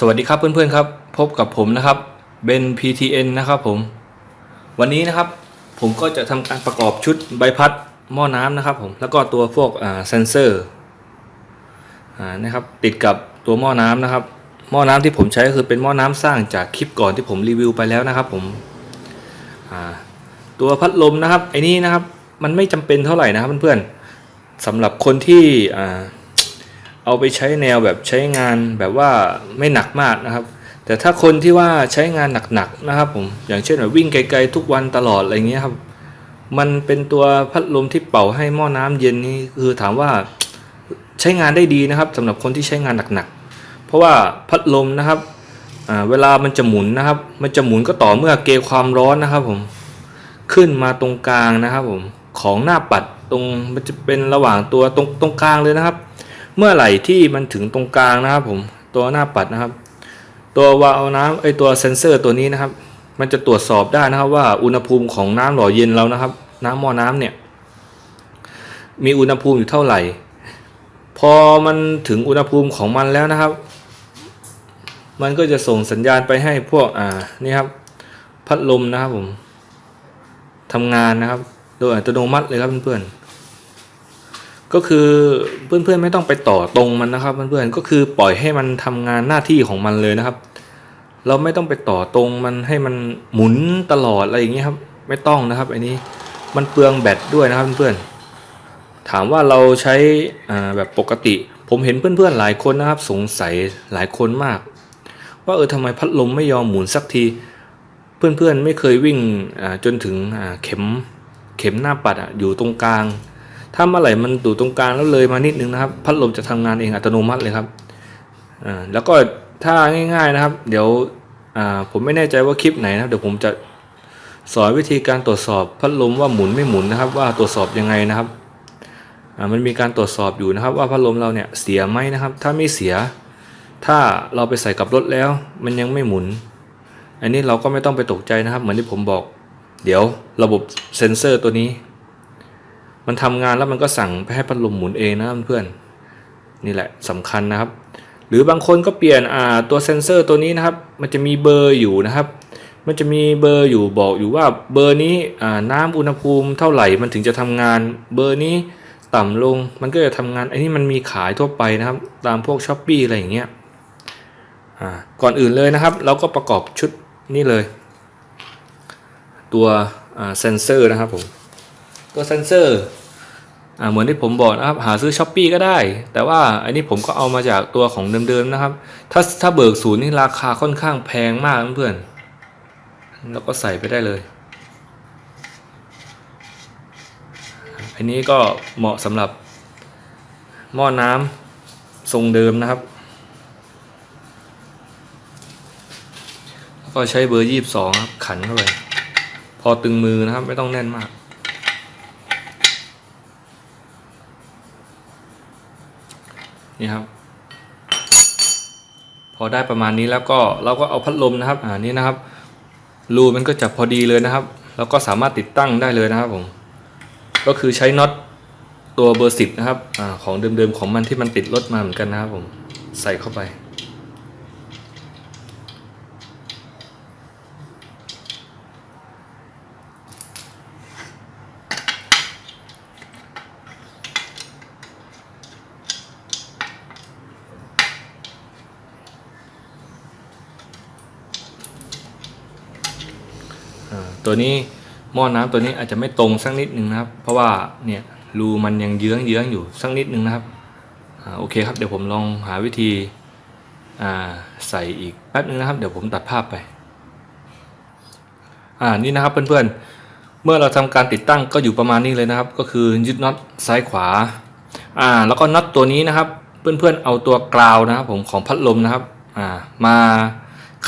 สวัสดีครับเพื่อนๆครับพบกับผมนะครับเบน PTN นะครับผม วันนี้นะครับผมก็จะทำการประกอบชุดใบพัดหม้อน้ำนะครับผมแล้วก็ตัวพวกเซนเซอร์นะครับติดกับตัวหม้อน้ำนะครับ หม้อน้ำที่ผมใช้ก็คือเป็นหม้อน้ำสร้างจากคลิปก่อนที่ผมรีวิวไปแล้วนะครับผมตัวพัดลมนะครับไอ้นี่นะครับมันไม่จำเป็นเท่าไหร่นะครับเพื่อนๆสำหรับคนที่ เอาไปใช้แนวแบบใช้งานแบบว่าไม่หนักมากนะครับ แต่ถ้าคนที่ว่าใช้งานหนักๆนะครับผมอย่างเช่นแบบวิ่งไกลๆทุกวันตลอดอะไรเงี้ยครับมันเป็นตัวพัดลมที่เป่าให้หม้อน้ำเย็นนี่คือถามว่าใช้งานได้ดีนะครับสำหรับคนที่ใช้งานหนักๆ เพราะว่าพัดลมนะครับเวลามันจะหมุนนะครับ มันจะหมุนก็ต่อเมื่อเกความร้อนนะครับผมขึ้นมาตรงกลางนะครับผมของหน้าปัดตรงมันจะเป็นระหว่างตัวตรงตรงกลางเลยนะครับ เมื่อไหร่ที่มันถึงตรงกลางนะครับผมตัวหน้าปัดนะครับ ตัววาล์วน้ำไอตัวเซนเซอร์ตัวนี้นะครับ มันจะตรวจสอบได้นะครับว่าอุณหภูมิของน้ำหล่อเย็นเรานะครับ น้ำหม้อน้ำเนี่ย มีอุณหภูมิอยู่เท่าไหร่ พอมันถึงอุณหภูมิของมันแล้วนะครับ มันก็จะส่งสัญญาณไปให้พวกอ่านี่ครับ พัดลมนะครับผมทำงานนะครับ โดยอัตโนมัติเลยครับเพื่อนๆ ก็คือเพื่อนๆไม่ต้องไปต่อตรงมันนะครับ เพื่อนๆก็คือปล่อยให้มันทำงานหน้าที่ของมันเลยนะครับ เราไม่ต้องไปต่อตรงมันให้มันหมุนตลอดอะไรอย่างเงี้ยครับไม่ต้องนะครับอันนี้มันเปลืองแบตด้วยนะครับเพื่อนๆถามว่าเราใช้แบบปกติ ผมเห็นเพื่อนๆหลายคนนะครับ สงสัยหลายคนมาก ว่าเออทำไมพัดลมไม่ยอมหมุนสักที เพื่อนๆไม่เคยวิ่งจนถึงเข็มเข็มหน้าปัดอยู่ตรงกลาง ถ้าเมื่อไหร่มันอยู่ตรงกลางแล้วเลยมานิดนึงนะครับ พัดลมจะทำงานเองอัตโนมัติเลยครับอ่าแล้วก็ถ้าง่ายๆนะครับ เดี๋ยวอ่าผมไม่แน่ใจว่าคลิปไหนนะครับเดี๋ยวผมจะสอนวิธีการตรวจสอบพัดลมว่าหมุนไม่หมุนนะครับ ว่าตรวจสอบยังไงนะครับมันมีการตรวจสอบอยู่นะครับ ว่าพัดลมเราเนี่ยเสียไหมนะครับ ถ้าไม่เสีย ถ้าเราไปใส่กับรถแล้ว มันยังไม่หมุน อันนี้เราก็ไม่ต้องไปตกใจนะครับ เหมือนที่ผมบอก เดี๋ยวระบบเซ็นเซอร์ตัวนี้ มันทำงานแล้วมันก็สั่งไปให้พัดลมหมุนเองนะเพื่อนนี่แหละสำคัญนะครับ หรือบางคนก็เปลี่ยนตัวเซนเซอร์ตัวนี้นะครับ มันจะมีเบอร์อยู่นะครับ มันจะมีเบอร์อยู่บอกอยู่ว่าเบอร์นี้น้ำอุณหภูมิเท่าไหร่มันถึงจะทำงาน เบอร์นี้ต่ำลงมันก็จะทำงานไอ้นี่มันมีขายทั่วไปนะครับ ตามพวกช้อปปีอะไรอย่างเงี้ยก่อนอื่นเลยนะครับ เราก็ประกอบชุดนี้เลย ตัวเซนเซอร์นะครับผมตัวเซนเซอร์ เหมือนที่ผมบอกนะครับหาซื้อช้อปปีก็ได้ แต่ว่าอันนี้ผมก็เอามาจากตัวของเดิมๆนะครับ ถ้าถ้าเบิกศูนย์นี่ราคาค่อนข้างแพงมากเพื่อนแล้วก็ใส่ไปได้เลย อันนี้ก็เหมาะสำหรับหม้อน้ำทรงเดิมนะครับแล้วก็ใช้เบอร์ยี่สิบสองครับขันเข้าไปพอตึงมือนะครับ ไม่ต้องแน่นมาก นี่ครับ พอได้ประมาณนี้แล้วก็เราก็เอาพัดลมนะครับ อ่านี่นะครับรูมันก็จะพอดีเลยนะครับ แล้วก็สามารถติดตั้งได้เลยนะครับผม ก็คือใช้น็อตตัวเบอร์สิบนะครับอาของเดิมๆของมันที่มันติดรถมาเหมือนกันนะครับผม ใส่เข้าไป ตัวนี้หม้อน้ำตัวนี้อาจจะไม่ตรงสักนิดหนึ่งนะครับ เพราะว่าเนี่ยรูมันยังเยื้องเยื้องอยู่สักนิดหนึ่งนะครับอโอเคครับเดี๋ยวผมลองหาวิธีใส่อีกแป๊บนึงนะครับ เดี๋ยวผมตัดภาพไปอ่านี่นะครับเพื่อนๆ เมื่อเราทำการติดตั้งก็อยู่ประมาณนี้เลยนะครับ ก็คือยึดน็อตซ้ายขวาอ่าแล้วก็น็อตตัวนี้นะครับเพื่อนๆเอาตัวกราวนะครับผมของพัดลมนะครับอ่ามา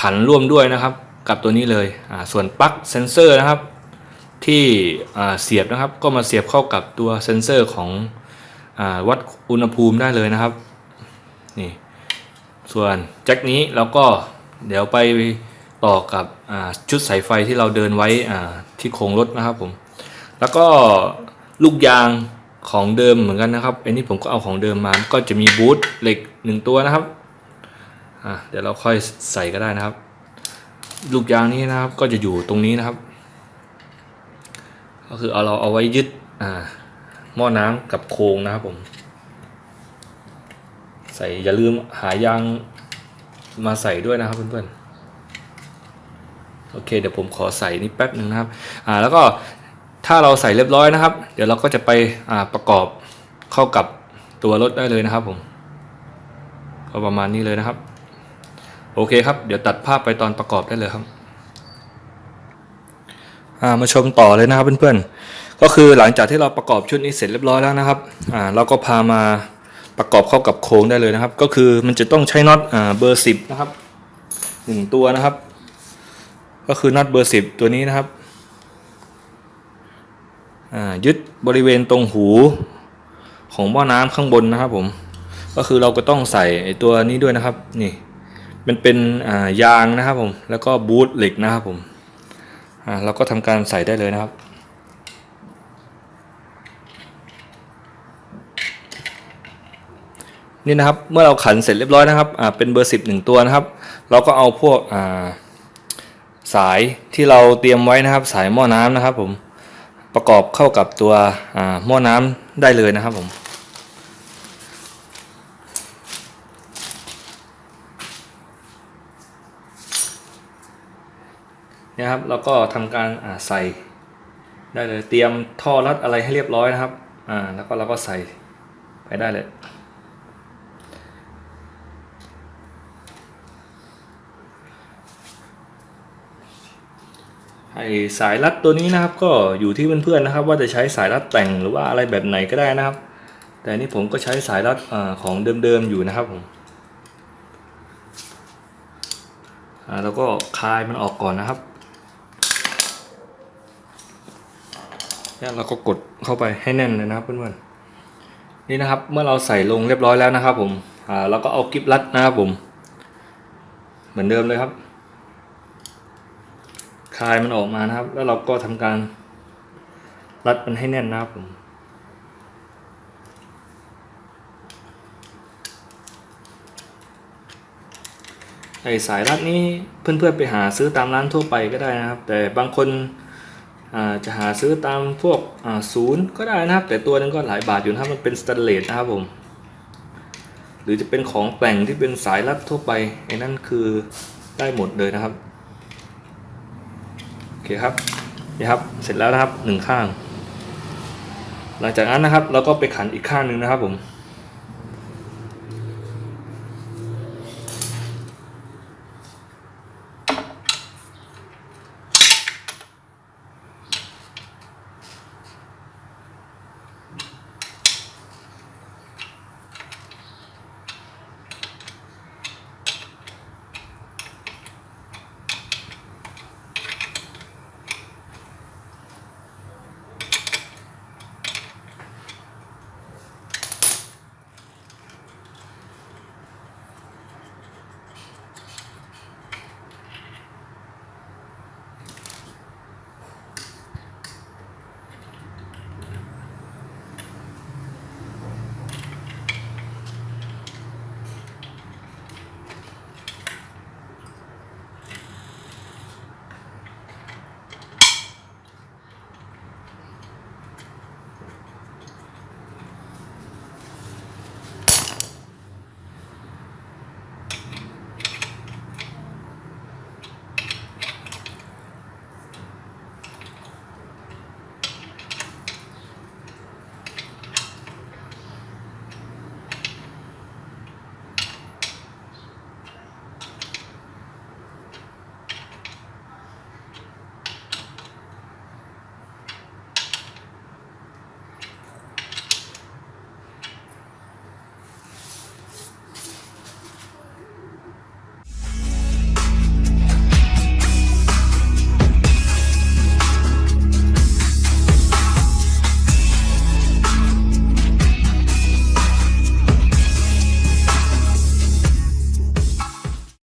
ขันร่วมด้วยนะครับ กับตัวนี้เลยส่วนปลั๊กเซนเซอร์นะครับ ที่เสียบนะครับ ก็มาเสียบเข้ากับตัวเซนเซอร์ของอวัดอุณหภูมิได้เลยนะครับนี่ส่วนแจ็คนี้เราก็เดี๋ยวไปต่อกับชุดสายไฟที่เราเดินไว้ที่โครงรถนะครับผมแล้วก็ลูกยางของเดิมเหมือนกันนะครับ อันนี้ผมก็เอาของเดิมมา ก็จะมีบูทเหล็กหนึ่งตัวนะครับ เดี๋ยวเราค่อยใส่ก็ได้นะครับ ลูกยางนี้นะครับ ก็จะอยู่ตรงนี้นะครับ ก็คือเอาเราเอาไว้ยึดอ่าหม้อน้ำกับโครงนะครับผม ใส่อย่าลืมหายางมาใส่ด้วยนะครับเพื่อนๆโอเค เดี๋ยวผมขอใส่นี่แป๊บหนึ่งนะครับอ่าแล้วก็ถ้าเราใส่เรียบร้อยนะครับ เดี๋ยวเราก็จะไปอ่าประกอบเข้ากับตัวรถได้เลยนะครับผมก็ประมาณนี้เลยนะครับ โอเคครับ เดี๋ยวตัดภาพไปตอนประกอบได้เลยครับามาชมต่อเลยนะครับเพื่อนๆ ก็คือหลังจากที่เราประกอบชุดนี้เสร็จเรียบร้อยแล้วนะครับอ่าเราก็พามาประกอบเข้ากับโครงได้เลยนะครับ ก็คือมันจะต้องใช้น็อตอ่าเบอร์สิบนะครับหนึ่งตัวนะครับ ก็คือน็อตเบอร์สิบตัวนี้นะครับอ่ายึดบริเวณตรงหูของหม้อน้ำข้างบนนะครับผม ก็คือเราก็ต้องใส่ไอตัวนี้ด้วยนะครับนี่ มันเป็นยางนะครับผม แล้วก็บูทเหล็กนะครับผมเราก็ทำการใส่ได้เลยนะครับ นี่นะครับเมื่อเราขันเสร็จเรียบร้อยนะครับเป็นเบอร์สิบหนึ่งตัวนะครับ เราก็เอาพวกาสายที่เราเตรียมไว้นะครับ สายหม้อน้ำนะครับผมประกอบเข้ากับตัวหม้อน้ำได้เลยนะครับผม นี่ยครับเราก็ทำการใส่ได้เลยเตรียมท่อรัดอะไรให้เรียบร้อยนะครับอ่าแล้วก็เราก็ใส่ไปได้เลยไอสายรัดตัวนี้นะครับก็อยู่ที่เพื่อนๆนะครับ ว่าจะใช้สายรัดแต่งหรือว่าอะไรแบบไหนก็ได้นะครับ แต่นี่ผมก็ใช้สายรัดอของเดิมๆอยู่นะครับผมอ่าแล้วก็คลายมันออกก่อนนะครับ เนี่ยเราก็กดเข้าไปให้แน่นเลยนะครับเพื่อนๆนี่นะครับเมื่อเราใส่ลงเรียบร้อยแล้วนะครับ ผมอ่าเราก็เอากิฟรัดนะครับผม เหมือนเดิมเลยครับคลายมันออกมานะครับ แล้วเราก็ทำการรัดมันให้แน่นนะครับผมไอสายรัดนี้เพื่อนๆไปหาซื้อตามร้านทั่วไปก็ได้นะครับ แต่บางคน จะหาซื้อตามพวกศูนย์ก็ได้นะครับ แต่ตัวนึงก็หลายบาทอยู่นะครับมันเป็นสแตนเลสนะครับผม หรือจะเป็นของแต่งที่เป็นสายรัดทั่วไปไอ้นั่นคือได้หมดเลยนะครับโอเคครับนี่ครับเสร็จแล้วนะครับหนึ่งข้าง หลังจากนั้นนะครับเราก็ไปขันอีกข้างหนึ่งนะครับผม